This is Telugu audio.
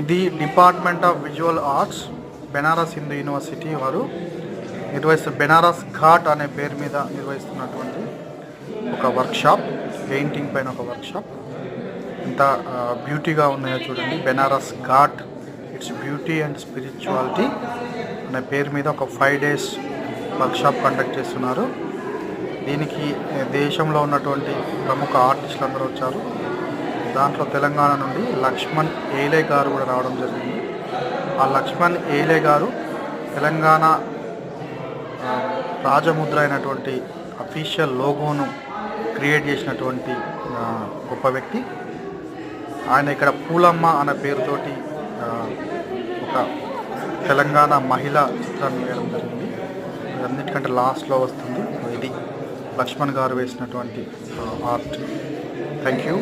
ఇది department of visual arts Banaras Hindu university వారు నిర్వహిస్తున్న బెనారస్ ఘాట్ అనే పేరు మీద నిర్వహిస్తున్నటువంటి ఒక వర్క్షాప్ పెయింటింగ్ పైన ఒక వర్క్షాప్ ఎంత బ్యూటీగా ఉన్నాయో చూడండి. Banaras ghat it's beauty and spirituality అనే పేరు మీద ఒక ఫైవ్ డేస్ వర్క్షాప్ కండక్ట్ చేస్తున్నారు. దీనికి దేశంలో ఉన్నటువంటి ప్రముఖ ఆర్టిస్టులు అందరూ వచ్చారు. దాంట్లో తెలంగాణ నుండి లక్ష్మణ్ ఏలే గారు కూడా రావడం జరిగింది. ఆ లక్ష్మణ్ ఏలే గారు తెలంగాణ రాజముద్ర అయినటువంటి అఫీషియల్ లోగోను క్రియేట్ చేసినటువంటి గొప్ప వ్యక్తి. ఆయన ఇక్కడ పూలమ్మ అనే పేరుతోటి ఒక తెలంగాణ మహిళ చిత్రాన్ని వేయడం జరిగింది. అన్నిటికంటే లాస్ట్లో వస్తుంది. ఇది లక్ష్మణ్ గారు వేసినటువంటి ఆర్ట్. Thank you.